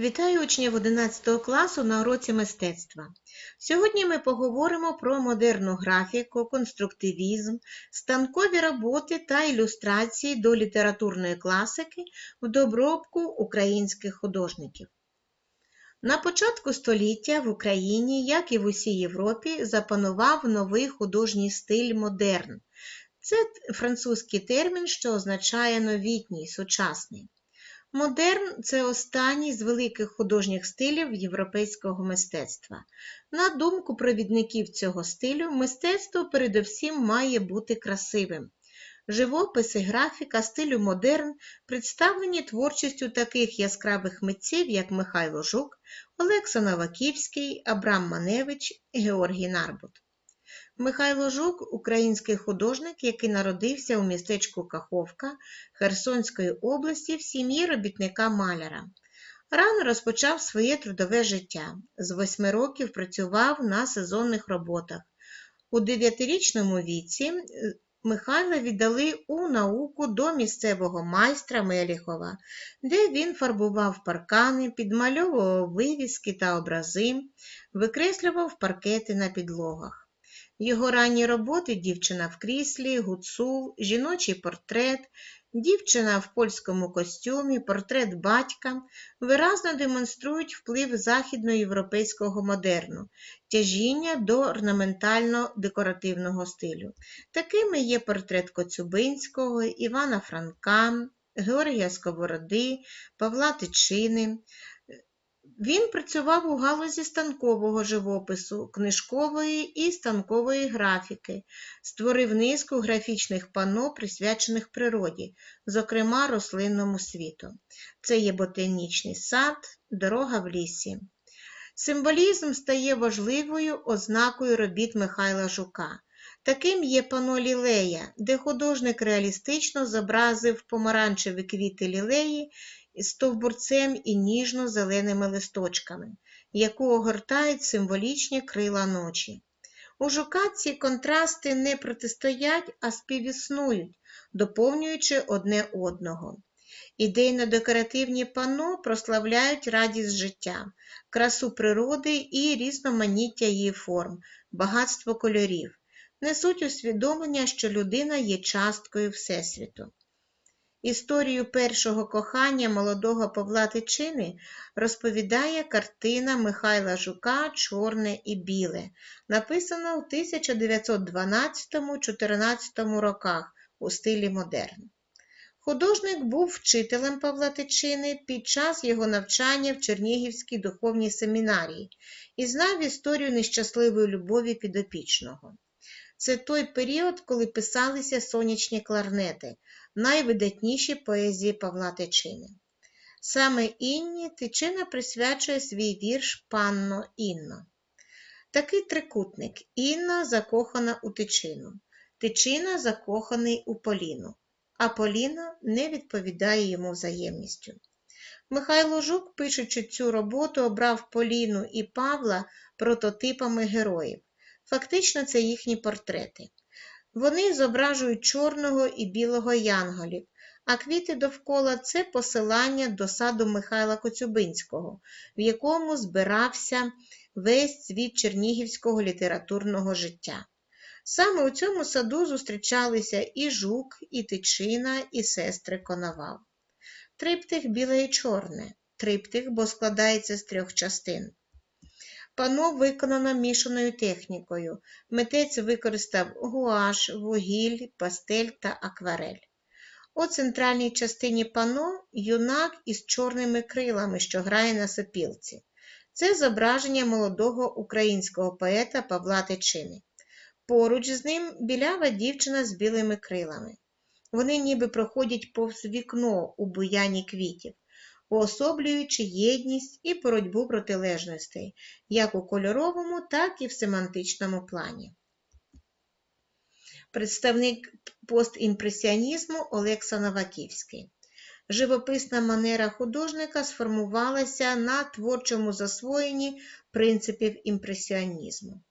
Вітаю учнів 11 класу на уроці мистецтва. Сьогодні ми поговоримо про модерну графіку, конструктивізм, станкові роботи та ілюстрації до літературної класики в добробку українських художників. На початку століття в Україні, як і в усій Європі, запанував новий художній стиль модерн. Це французький термін, що означає новітній, сучасний. Модерн це останній з великих художніх стилів європейського мистецтва. На думку провідників цього стилю, мистецтво передовсім має бути красивим. Живопис і графіка стилю модерн представлені творчістю таких яскравих митців, як Михайло Жук, Олекса Новаківський, Абрам Маневич Георгій Нарбут. Михайло Жук український художник, який народився у містечку Каховка Херсонської області в сім'ї робітника маляра. Рано розпочав своє трудове життя. З восьми років працював на сезонних роботах. У дев'ятирічному віці Михайла віддали у науку до місцевого майстра Меліхова, де він фарбував паркани, підмальовував вивіски та образи, викреслював паркети на підлогах. Його ранні роботи Дівчина в кріслі, гуцул, жіночий портрет, дівчина в польському костюмі, портрет батька виразно демонструють вплив західноєвропейського модерну, тяжіння до орнаментально-декоративного стилю. Такими є портрет Коцюбинського, Івана Франка, Георгія Сковороди, Павла Тичини. Він працював у галузі станкового живопису, книжкової і станкової графіки, створив низку графічних пано, присвячених природі, зокрема рослинному світу. Це є ботанічний сад, дорога в лісі. Символізм стає важливою ознакою робіт Михайла Жука. Таким є пано лілея, де художник реалістично зобразив помаранчеві квіти лілеї стовбурцем і ніжно-зеленими листочками, яку огортають символічні крила ночі. У жука ці контрасти не протистоять, а співіснують, доповнюючи одне одного. Ідейно-декоративні пано прославляють радість життя, красу природи і різноманіття її форм, багатство кольорів, несуть усвідомлення, що людина є часткою Всесвіту. Історію першого кохання молодого Павла Тичини розповідає картина Михайла Жука Чорне і біле, написана у 1912-14 роках у стилі модерн. Художник був вчителем Павла Тичини під час його навчання в Чернігівській духовній семінарії і знав історію нещасливої любові підопічного. Це той період, коли писалися сонячні кларнети, найвидатніші поезії Павла Тичини. Саме Інні Тичина присвячує свій вірш Панно Інно. Такий трикутник Інна закохана у Тичину, Тичина закоханий у Поліну, а Поліна не відповідає йому взаємністю. Михайло Жук, пишучи цю роботу, обрав Поліну і Павла прототипами героїв. Фактично, це їхні портрети. Вони зображують чорного і білого янголів, а квіти довкола це посилання до саду Михайла Коцюбинського, в якому збирався весь світ чернігівського літературного життя. Саме у цьому саду зустрічалися і жук, і тичина, і сестри Коновал. Триптих біле і чорне, триптих, бо складається з трьох частин. Пано виконано мішаною технікою. Митець використав гуаш, вугіль, пастель та акварель. У центральній частині пано юнак із чорними крилами, що грає на сопілці. Це зображення молодого українського поета Павла Тичини. Поруч з ним білява дівчина з білими крилами. Вони ніби проходять повз вікно у буяні квітів уособлюючи єдність і боротьбу протилежностей як у кольоровому, так і в семантичному плані. Представник постімпресіонізму Олекса Новаківський. Живописна манера художника сформувалася на творчому засвоєнні принципів імпресіонізму.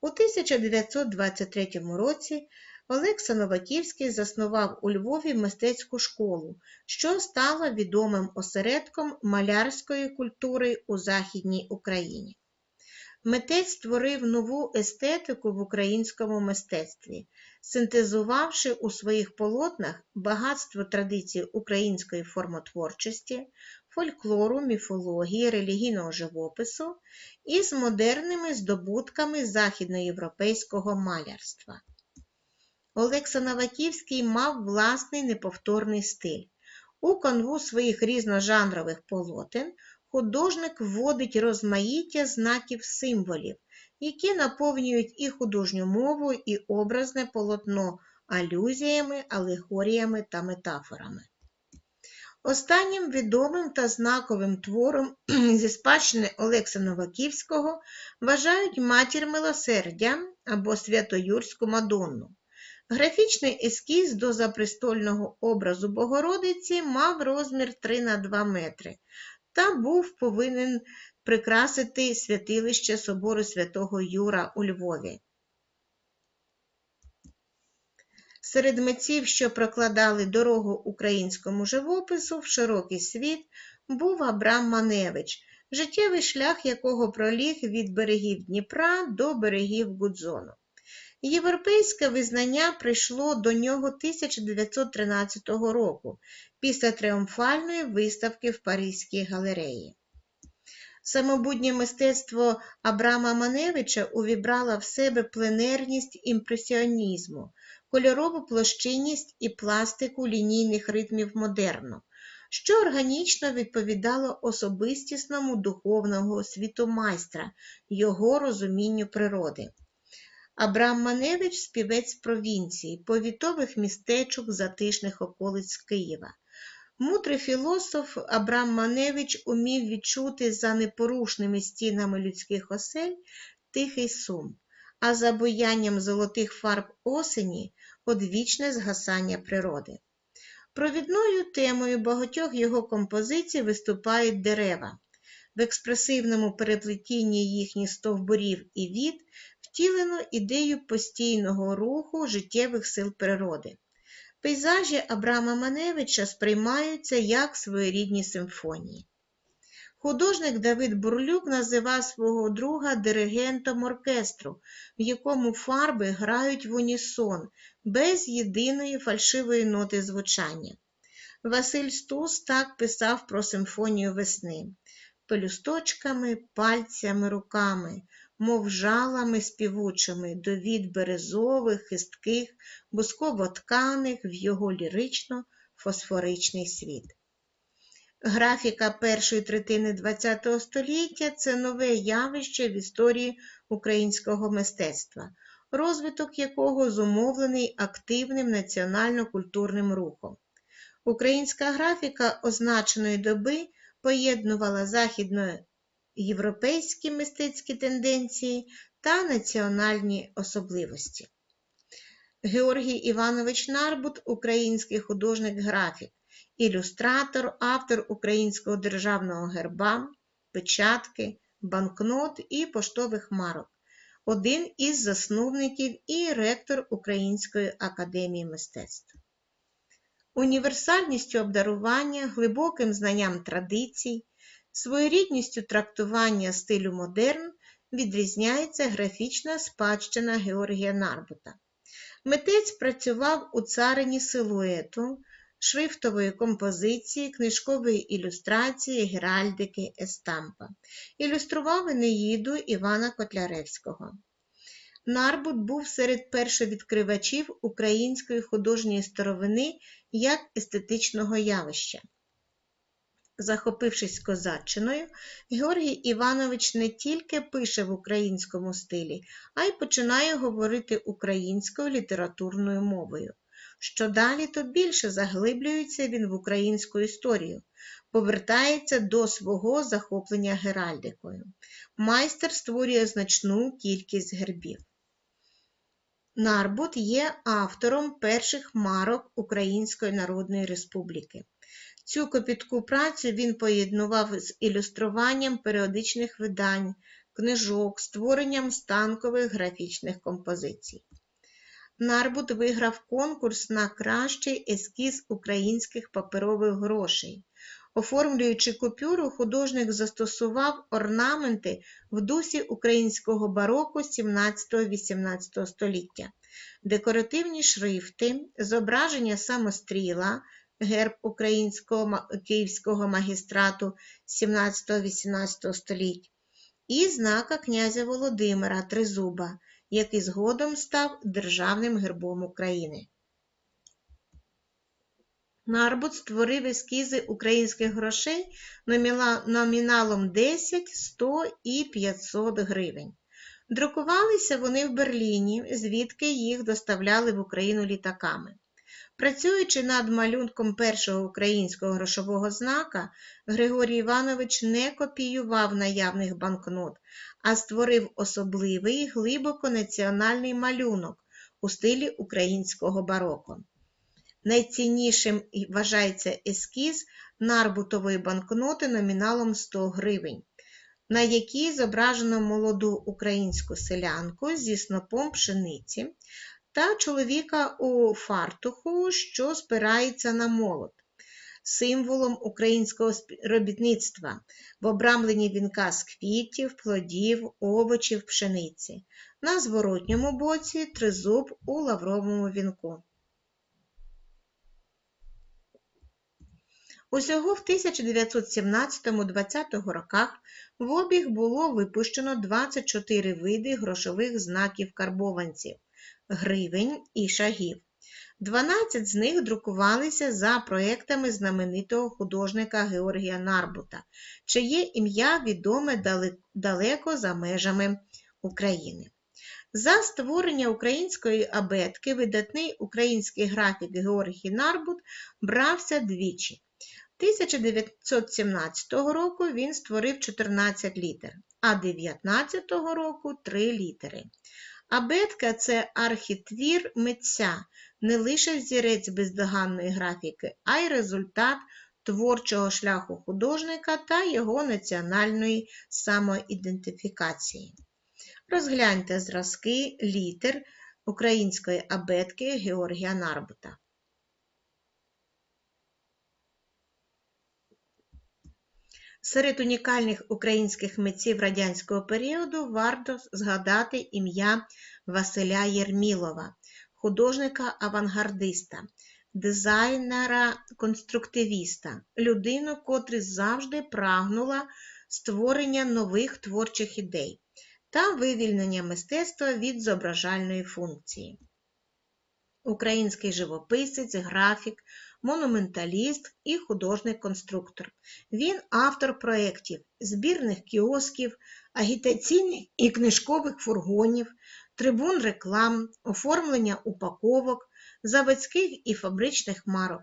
У 1923 році Олекса Новаківський заснував у Львові мистецьку школу, що стала відомим осередком малярської культури у Західній Україні. Митець створив нову естетику в українському мистецтві, синтезувавши у своїх полотнах багатство традицій української формотворчості, фольклору, міфології, релігійного живопису із модерними здобутками західноєвропейського малярства. Олекса Новаківський мав власний неповторний стиль. У канву своїх різножанрових полотен художник вводить розмаїття знаків символів, які наповнюють і художню мову, і образне полотно алюзіями, алегоріями та метафорами. Останнім відомим та знаковим твором зі спадщини Олекса Новаківського вважають матір милосердя або Святоюрську Мадонну. Графічний ескіз до запрестольного образу Богородиці мав розмір 3 на 2 метри та був повинен прикрасити святилище собору святого Юра у Львові. Серед митців, що прокладали дорогу українському живопису в широкий світ, був Абрам Маневич, життєвий шлях якого проліг від берегів Дніпра до берегів Гудзону. Європейське визнання прийшло до нього 1913 року після тріумфальної виставки в Паризькій галереї. Самобутнє мистецтво Абрама Маневича увібрало в себе пленерність імпресіонізму, кольорову площинність і пластику лінійних ритмів модерну, що органічно відповідало особистісному духовного світу майстра, його розумінню природи. Абрам Маневич співець провінції, повітових містечок затишних околиць Києва. Мудрий філософ Абрам Маневич умів відчути за непорушними стінами людських осель тихий сум, а за боянням золотих фарб осені одвічне згасання природи. Провідною темою багатьох його композицій виступають дерева. В експресивному переплетінні їхніх стовбурів і від втілено ідею постійного руху життєвих сил природи. Пейзажі Абрама Маневича сприймаються як своєрідні симфонії. Художник Давид Бурлюк називав свого друга диригентом оркестру, в якому фарби грають в унісон, без єдиної фальшивої ноти звучання. Василь Стус так писав про симфонію весни пелюсточками, пальцями, руками, мов жалами співучими до від березових, хистких, бусково тканих в його лірично-фосфоричний світ. Графіка першої третини ХХ століття це нове явище в історії українського мистецтва, розвиток якого зумовлений активним національно-культурним рухом. Українська графіка означеної доби поєднувала західноєвропейські мистецькі тенденції та національні особливості. Георгій Іванович Нарбут український художник-графік, ілюстратор, автор українського державного герба, печатки, банкнот і поштових марок, один із засновників і ректор Української академії мистецтв. Універсальністю обдарування, глибоким знанням традицій, своєрідністю трактування стилю модерн відрізняється графічна спадщина Георгія Нарбута. Митець працював у царині силуету, шрифтової композиції, книжкової ілюстрації, геральдики, естампа. Ілюстрував Енеїду Івана Котляревського. Нарбут був серед першовідкривачів української художньої старовини як естетичного явища. Захопившись козаччиною, Георгій Іванович не тільки пише в українському стилі, а й починає говорити українською літературною мовою. Що далі, то більше заглиблюється він в українську історію, повертається до свого захоплення геральдикою. Майстер створює значну кількість гербів. Нарбут є автором перших марок Української Народної Республіки. Цю копітку працю він поєднував з ілюструванням періодичних видань, книжок, створенням станкових графічних композицій. Нарбут виграв конкурс на кращий ескіз українських паперових грошей. Оформлюючи купюру, художник застосував орнаменти в дусі українського бароко 17-18 століття, декоративні шрифти, зображення самостріла, герб українського київського магістрату 17-18 століть, і знака князя Володимира Тризуба, який згодом став державним гербом України. Нарбут створив ескізи українських грошей номіналом 10, 100 і 500 гривень. Друкувалися вони в Берліні, звідки їх доставляли в Україну літаками. Працюючи над малюнком першого українського грошового знака, Григорій Іванович не копіював наявних банкнот, а створив особливий глибоко національний малюнок у стилі українського бароко. Найціннішим вважається ескіз нарбутової банкноти номіналом 100 гривень, на якій зображено молоду українську селянку зі снопом пшениці та чоловіка у фартуху, що спирається на молот, символом українського робітництва в обрамленні вінка з квітів, плодів, овочів, пшениці. На зворотньому боці тризуб у лавровому вінку. Усього в 1917-20 роках в обіг було випущено 24 види грошових знаків карбованців, гривень і шагів. 12 з них друкувалися за проектами знаменитого художника Георгія Нарбута, чиє ім'я відоме далеко за межами України. За створення української абетки видатний український графік Георгій Нарбут брався двічі. 1917 року він створив 14 літер, а 19 року 3 літери. Абетка це архітвір митця, не лише взірець бездоганної графіки, а й результат творчого шляху художника та його національної самоідентифікації. Розгляньте зразки літер української абетки Георгія Нарбута. Серед унікальних українських митців радянського періоду варто згадати ім'я Василя Єрмілова, художника-авангардиста, дизайнера-конструктивіста, людину, котра завжди прагнула створення нових творчих ідей та вивільнення мистецтва від зображальної функції. Український живописець, графік, монументаліст і художник-конструктор. Він автор проєктів збірних кіосків, агітаційних і книжкових фургонів, трибун реклам, оформлення упаковок, заводських і фабричних марок.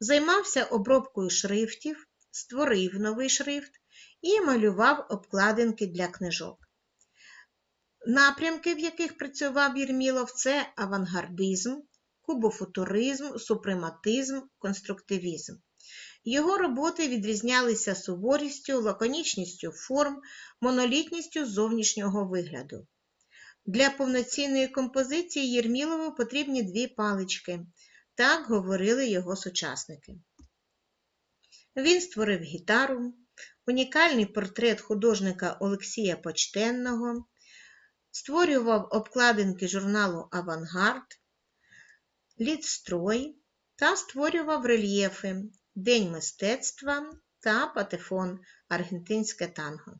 Займався обробкою шрифтів, створив новий шрифт і малював обкладинки для книжок. Напрямки, в яких працював Єрмілов, це авангардизм, кубофутуризм, супрематизм, конструктивізм. Його роботи відрізнялися суворістю, лаконічністю форм, монолітністю зовнішнього вигляду. Для повноцінної композиції Єрмілову потрібні дві палички. Так говорили його сучасники. Він створив гітару, унікальний портрет художника Олексія Почтенного, створював обкладинки журналу Авангард, Лідстрой та створював рельєфи День мистецтва та Патефон Аргентинське танго.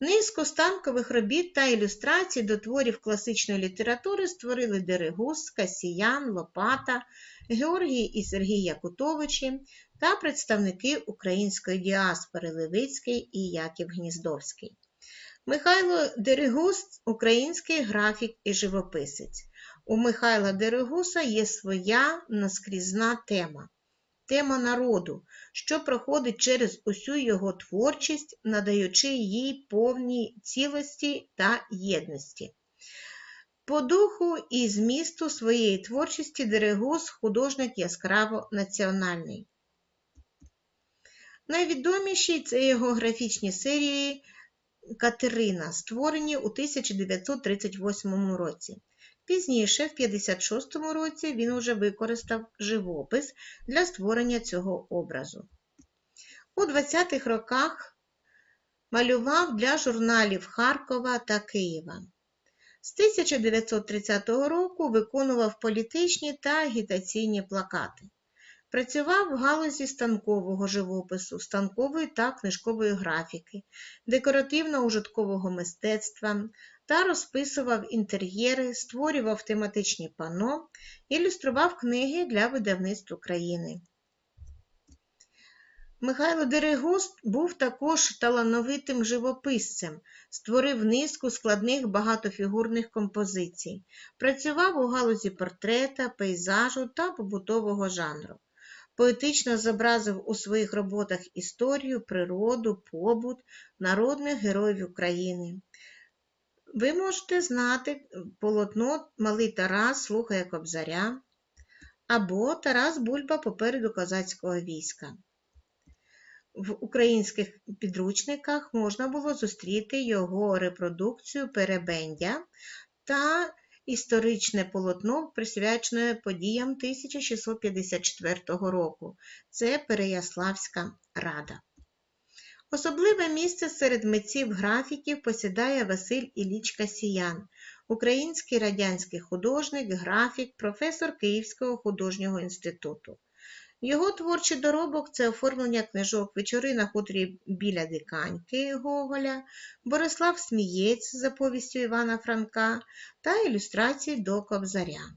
Низку станкових робіт та ілюстрацій до творів класичної літератури створили Дерегус, Касіян, Лопата, Георгій і Сергій Якутовичі та представники української діаспори Левицький і Яків Гніздовський. Михайло Дерегус – український графік і живописець. У Михайла Дерегуса є своя наскрізна тема тема народу, що проходить через усю його творчість, надаючи їй повній цілості та єдності. По духу і змісту своєї творчості Дерегус художник яскраво національний. Найвідоміші це його графічні серії Катерина, створені у 1938 році. Пізніше, в 56-му році, він уже використав живопис для створення цього образу. У 20-х роках малював для журналів Харкова та Києва. З 1930 року виконував політичні та агітаційні плакати. Працював в галузі станкового живопису, станкової та книжкової графіки, декоративно-ужиткового мистецтва та розписував інтер'єри, створював тематичні пано, ілюстрував книги для видавництв України. Михайло Дерегуст був також талановитим живописцем, створив низку складних багатофігурних композицій, працював у галузі портрета, пейзажу та побутового жанру. Поетично зобразив у своїх роботах історію, природу, побут, народних героїв України. Ви можете знати полотно Малий Тарас слухає Кобзаря або Тарас Бульба попереду козацького війська. В українських підручниках можна було зустріти його репродукцію Перебендя та історичне полотно, присвячене подіям 1654 року. Це Переяславська рада. Особливе місце серед митців графіків посідає Василь Іліч Касіян, український радянський художник, графік, професор Київського художнього інституту. Його творчий доробок це оформлення книжок Вечори на хуторі біля Диканьки Гоголя, Борислав Смієць за повістю Івана Франка та ілюстрації до Кобзаря.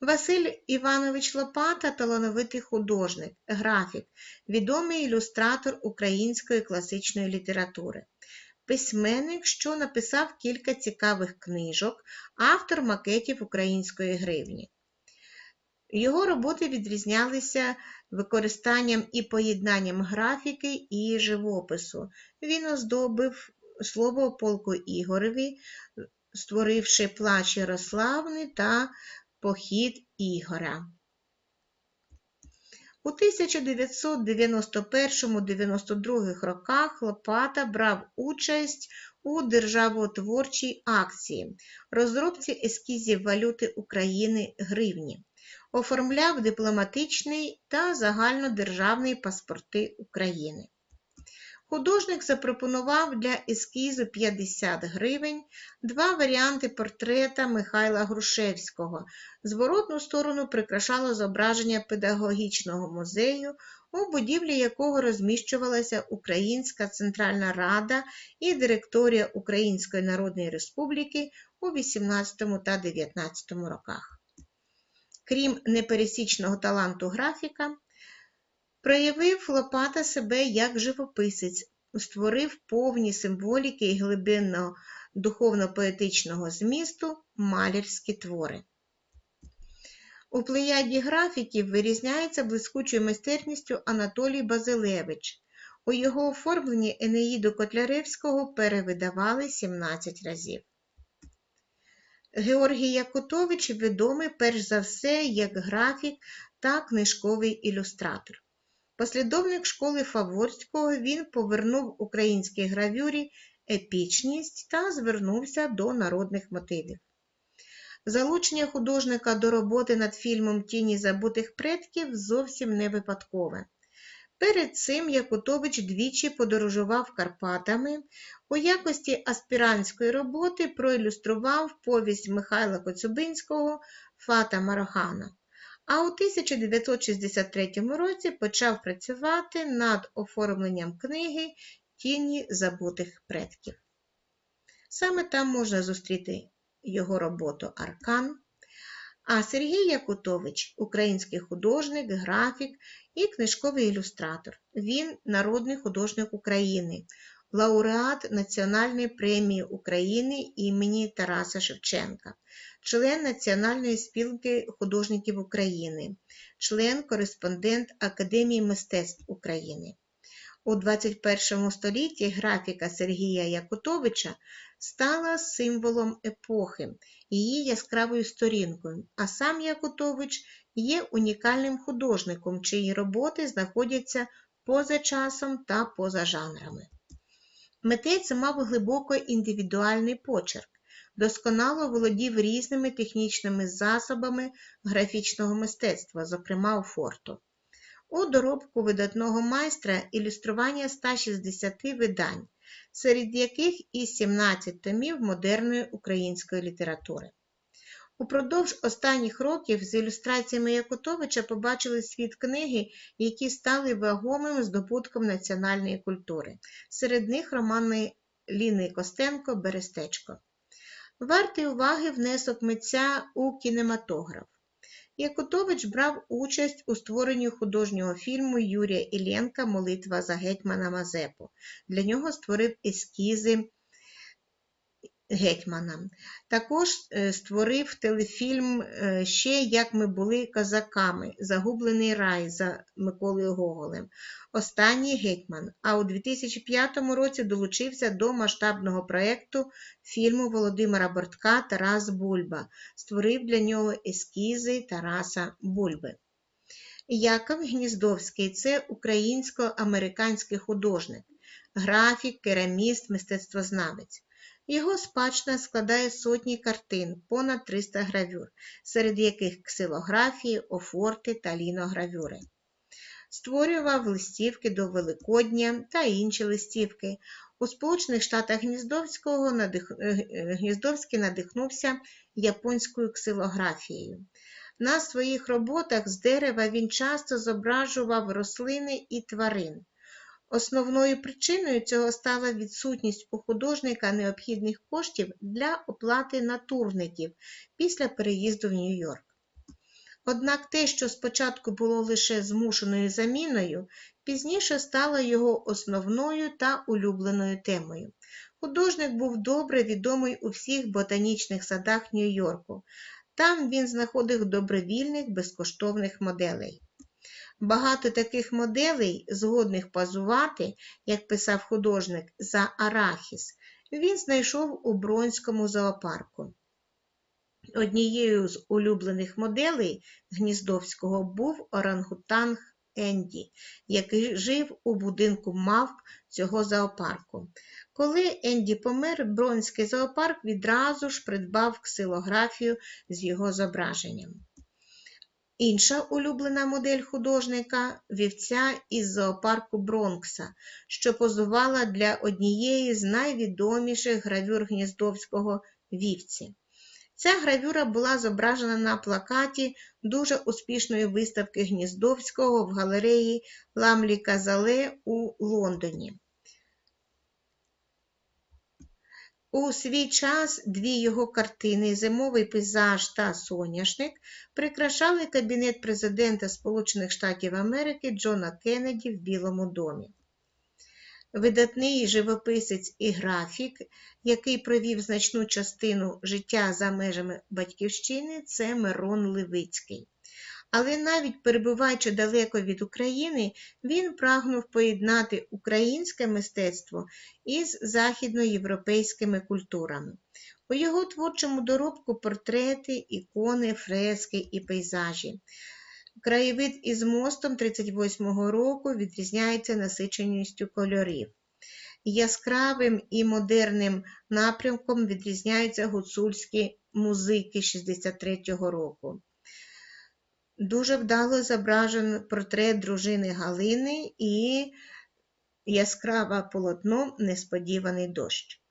Василь Іванович Лопата талановитий художник, графік, відомий ілюстратор української класичної літератури. Письменник, що написав кілька цікавих книжок, автор макетів української гривні. Його роботи відрізнялися використанням і поєднанням графіки і живопису. Він оздобив слово полку Ігореві, створивши плач Ярославни та похід Ігоря. У 1991-92 роках Лопата брав участь у державотворчій акції розробці ескізів валюти України гривні оформляв дипломатичний та загальнодержавний паспорти України. Художник запропонував для ескізу 50 гривень два варіанти портрета Михайла Грушевського. Зворотну сторону прикрашало зображення педагогічного музею, у будівлі якого розміщувалася Українська Центральна Рада і директорія Української Народної Республіки у 18 та 19 роках крім непересічного таланту графіка, проявив Лопата себе як живописець, створив повні символіки і глибинного духовно-поетичного змісту малярські твори. У плеяді графіків вирізняється блискучою майстерністю Анатолій Базилевич. У його оформленні Енеїду Котляревського перевидавали 17 разів. Георгій Якутович відомий перш за все як графік та книжковий ілюстратор. Послідовник школи Фаворського він повернув українській гравюрі епічність та звернувся до народних мотивів. Залучення художника до роботи над фільмом Тіні забутих предків зовсім не випадкове. Перед цим Якутович двічі подорожував Карпатами, у якості аспірантської роботи проілюстрував повість Михайла Коцюбинського Фата Марохана, а у 1963 році почав працювати над оформленням книги Тіні забутих предків. Саме там можна зустріти його роботу Аркан. А Сергій Якутович український художник, графік і книжковий ілюстратор. Він народний художник України, лауреат Національної премії України імені Тараса Шевченка, член Національної спілки художників України, член-кореспондент Академії мистецтв України. У 21 столітті графіка Сергія Якутовича стала символом епохи, її яскравою сторінкою, а сам Якутович є унікальним художником, чиї роботи знаходяться поза часом та поза жанрами. Митець мав глибоко індивідуальний почерк. досконало володів різними технічними засобами графічного мистецтва, зокрема у форту. У доробку видатного майстра ілюстрування 160 видань, серед яких і 17 томів модерної української літератури. Упродовж останніх років з ілюстраціями Якутовича побачили світ книги, які стали вагомим здобутком національної культури. Серед них романи Ліни Костенко Берестечко. Вартий уваги внесок митця у кінематограф. Якутович брав участь у створенні художнього фільму Юрія Іллєнка Молитва за гетьмана Мазепу. Для нього створив ескізи гетьмана. Також е, створив телефільм е, ще як ми були козаками, Загублений рай за Миколою Гоголем. Останній гетьман. А у 2005 році долучився до масштабного проєкту фільму Володимира Бортка Тарас Бульба. Створив для нього ескізи Тараса Бульби. Яков Гніздовський це українсько-американський художник, графік, кераміст, мистецтвознавець. Його спадщина складає сотні картин, понад 300 гравюр, серед яких ксилографії, офорти та ліногравюри. Створював листівки до Великодня та інші листівки. У Сполучених Штатах Гніздовського надих... Е, Гніздовський надихнувся японською ксилографією. На своїх роботах з дерева він часто зображував рослини і тварин. Основною причиною цього стала відсутність у художника необхідних коштів для оплати натурників після переїзду в Нью-Йорк. Однак те, що спочатку було лише змушеною заміною, пізніше стало його основною та улюбленою темою. Художник був добре відомий у всіх ботанічних садах Нью-Йорку. Там він знаходив добровільних безкоштовних моделей. Багато таких моделей, згодних позувати, як писав художник, за арахіс, він знайшов у Бронському зоопарку. Однією з улюблених моделей Гніздовського був орангутанг Енді, який жив у будинку мавп цього зоопарку. Коли Енді помер, Бронський зоопарк відразу ж придбав ксилографію з його зображенням. Інша улюблена модель художника вівця із зоопарку Бронкса, що позувала для однієї з найвідоміших гравюр Гніздовського вівці. Ця гравюра була зображена на плакаті дуже успішної виставки Гніздовського в галереї Ламлі Казале у Лондоні. У свій час дві його картини Зимовий пейзаж та Соняшник прикрашали кабінет президента Сполучених Штатів Америки Джона Кеннеді в Білому домі. Видатний живописець і графік, який провів значну частину життя за межами батьківщини, це Мирон Левицький. Але навіть перебуваючи далеко від України, він прагнув поєднати українське мистецтво із західноєвропейськими культурами. У його творчому доробку портрети, ікони, фрески і пейзажі. Краєвид із мостом 38-го року відрізняється насиченістю кольорів. Яскравим і модерним напрямком відрізняються гуцульські музики 63-го року. Дуже вдало зображений портрет дружини Галини і яскраве полотно Несподіваний дощ.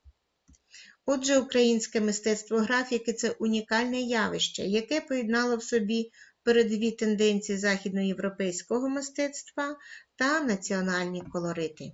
Отже, українське мистецтво графіки це унікальне явище, яке поєднало в собі передові тенденції західноєвропейського мистецтва та національні колорити.